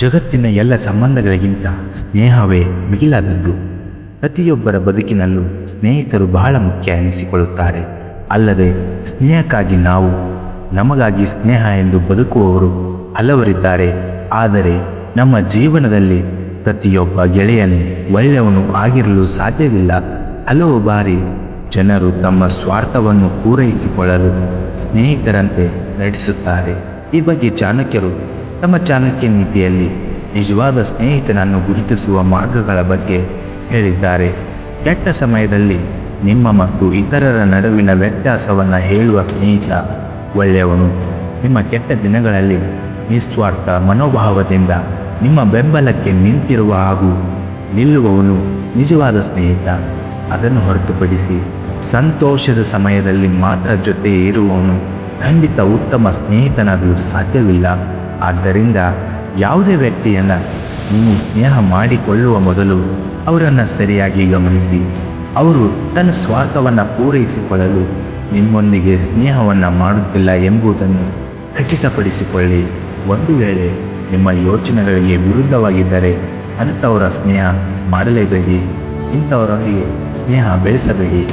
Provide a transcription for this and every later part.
ಜಗತ್ತಿನ ಎಲ್ಲ ಸಂಬಂಧಗಳಿಗಿಂತ ಸ್ನೇಹವೇ ಮಿಗಿಲಾದದ್ದು. ಪ್ರತಿಯೊಬ್ಬರ ಬದುಕಿನಲ್ಲೂ ಸ್ನೇಹಿತರು ಬಹಳ ಮುಖ್ಯ ಎನಿಸಿಕೊಳ್ಳುತ್ತಾರೆ. ಅಲ್ಲದೆ ಸ್ನೇಹಕ್ಕಾಗಿ ನಾವು ನಮಗಾಗಿ ಸ್ನೇಹ ಎಂದು ಬದುಕುವವರು ಹಲವರಿದ್ದಾರೆ. ಆದರೆ ನಮ್ಮ ಜೀವನದಲ್ಲಿ ಪ್ರತಿಯೊಬ್ಬ ಗೆಳೆಯನು ಒಳ್ಳೆಯವನು ಆಗಿರಲು ಸಾಧ್ಯವಿಲ್ಲ. ಹಲವು ಬಾರಿ ಜನರು ತಮ್ಮ ಸ್ವಾರ್ಥವನ್ನು ಪೂರೈಸಿಕೊಳ್ಳಲು ಸ್ನೇಹಿತರಂತೆ ನಡೆಸುತ್ತಾರೆ. ಈ ಬಗ್ಗೆ ಚಾಣಕ್ಯರು ತಮ್ಮ ಚಾಣಕ್ಯ ನೀತಿಯಲ್ಲಿ ನಿಜವಾದ ಸ್ನೇಹಿತನನ್ನು ಗುರುತಿಸುವ ಮಾರ್ಗಗಳ ಬಗ್ಗೆ ಹೇಳಿದ್ದಾರೆ. ಕೆಟ್ಟ ಸಮಯದಲ್ಲಿ ನಿಮ್ಮ ಮತ್ತು ಇತರರ ನಡುವಿನ ವ್ಯತ್ಯಾಸವನ್ನು ಹೇಳುವ ಸ್ನೇಹಿತ ಒಳ್ಳೆಯವನು. ನಿಮ್ಮ ಕೆಟ್ಟ ದಿನಗಳಲ್ಲಿ ನಿಸ್ವಾರ್ಥ ಮನೋಭಾವದಿಂದ ನಿಮ್ಮ ಬೆಂಬಲಕ್ಕೆ ನಿಂತಿರುವ ಹಾಗೂ ನಿಲ್ಲುವವನು ನಿಜವಾದ ಸ್ನೇಹಿತ. ಅದನ್ನು ಹೊರತುಪಡಿಸಿ ಸಂತೋಷದ ಸಮಯದಲ್ಲಿ ಮಾತ್ರ ಜೊತೆ ಇರುವವನು ಖಂಡಿತ ಉತ್ತಮ ಸ್ನೇಹಿತನಾಗಲು ಸಾಧ್ಯವಿಲ್ಲ. ಆದ್ದರಿಂದ ಯಾವುದೇ ವ್ಯಕ್ತಿಯನ್ನು ನೀವು ಸ್ನೇಹ ಮಾಡಿಕೊಳ್ಳುವ ಮೊದಲು ಅವರನ್ನು ಸರಿಯಾಗಿ ಗಮನಿಸಿ. ಅವರು ತನ್ನ ಸ್ವಾರ್ಥವನ್ನು ಪೂರೈಸಿಕೊಳ್ಳಲು ನಿಮ್ಮೊಂದಿಗೆ ಸ್ನೇಹವನ್ನು ಮಾಡುತ್ತಿಲ್ಲ ಎಂಬುದನ್ನು ಖಚಿತಪಡಿಸಿಕೊಳ್ಳಿ. ಒಂದು ವೇಳೆ ನಿಮ್ಮ ಯೋಚನೆಗಳಿಗೆ ವಿರುದ್ಧವಾಗಿದ್ದರೆ ಅಂಥವರ ಸ್ನೇಹ ಮಾಡಲೇಬೇಡಿ. ಇಂಥವರೊಂದಿಗೆ ಸ್ನೇಹ ಬೆಳೆಸಬೇಡಿ.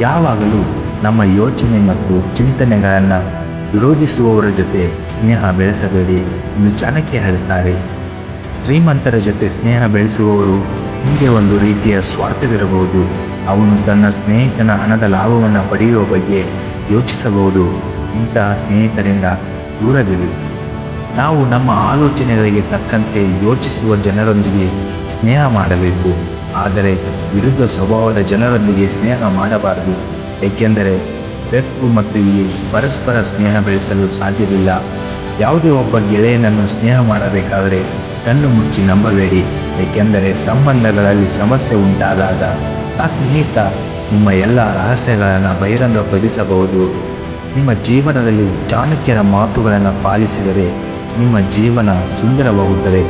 ಯಾವಾಗಲೂ ನಮ್ಮ ಯೋಚನೆ ಮತ್ತು ಚಿಂತನೆಗಳನ್ನು ವಿರೋಧಿಸುವವರ ಜೊತೆ ಸ್ನೇಹ ಬೆಳೆಸಬೇಡಿ ಎಂದು ಚಾಣಕ್ಯ ಹೇಳುತ್ತಾರೆ. ಶ್ರೀಮಂತರ ಜೊತೆ ಸ್ನೇಹ ಬೆಳೆಸುವವರು ಹಿಂದೆ ಒಂದು ರೀತಿಯ ಸ್ವಾರ್ಥವಿರಬಹುದು. ಅವನು ತನ್ನ ಸ್ನೇಹಿತನ ಹಣದ ಲಾಭವನ್ನು ಪಡೆಯುವ ಬಗ್ಗೆ ಯೋಚಿಸಬಹುದು. ಇಂತಹ ಸ್ನೇಹಿತರಿಂದ ದೂರವಿರಿ. ನಾವು ನಮ್ಮ ಆಲೋಚನೆಗಳಿಗೆ ತಕ್ಕಂತೆ ಯೋಚಿಸುವ ಜನರೊಂದಿಗೆ ಸ್ನೇಹ ಮಾಡಬೇಕು. ಆದರೆ ವಿರುದ್ಧ ಸ್ವಭಾವದ ಜನರೊಂದಿಗೆ ಸ್ನೇಹ ಮಾಡಬಾರದು. ಏಕೆಂದರೆ ಬೆಕ್ಕು ಮತ್ತು ಪರಸ್ಪರ ಸ್ನೇಹ ಬೆಳೆಸಲು ಸಾಧ್ಯವಿಲ್ಲ. ಯಾವುದೇ ಒಬ್ಬ ಗೆಳೆಯನನ್ನು ಸ್ನೇಹ ಮಾಡಬೇಕಾದರೆ ಕಣ್ಣು ಮುಚ್ಚಿ ನಂಬಬೇಡಿ, ಏಕೆಂದರೆ ಸಂಬಂಧಗಳಲ್ಲಿ ಸಮಸ್ಯೆ ಉಂಟಾದಾಗ ಆ ಸ್ನೇಹಿತ ನಿಮ್ಮ ಎಲ್ಲ ರಹಸ್ಯಗಳನ್ನು ಬಹಿರಂಗಪಡಿಸಬಹುದು. ನಿಮ್ಮ ಜೀವನದಲ್ಲಿ ಚಾಣಕ್ಯರ ಮಾತುಗಳನ್ನು ಪಾಲಿಸಿದರೆ ನಿಮ್ಮ ಜೀವನ ಸುಂದರವಾಗುತ್ತದೆ,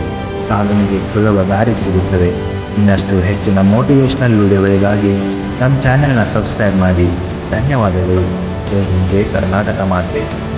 ಸಾಧನೆಗೆ ಸುಲಭ ದಾರಿ ಸಿಗುತ್ತದೆ. ಇನ್ನಷ್ಟು ಹೆಚ್ಚಿನ ಮೋಟಿವೇಶನಲ್ ವಿಡಿಯೋಗಳಿಗಾಗಿ ನಮ್ಮ ಚಾನೆಲ್ನ ಸಬ್ಸ್ಕ್ರೈಬ್ ಮಾಡಿ. ಧನ್ಯವಾದಗಳು. ಹಿಂದ್, ಜೈ ಕರ್ನಾಟಕ ಮಾತೆ.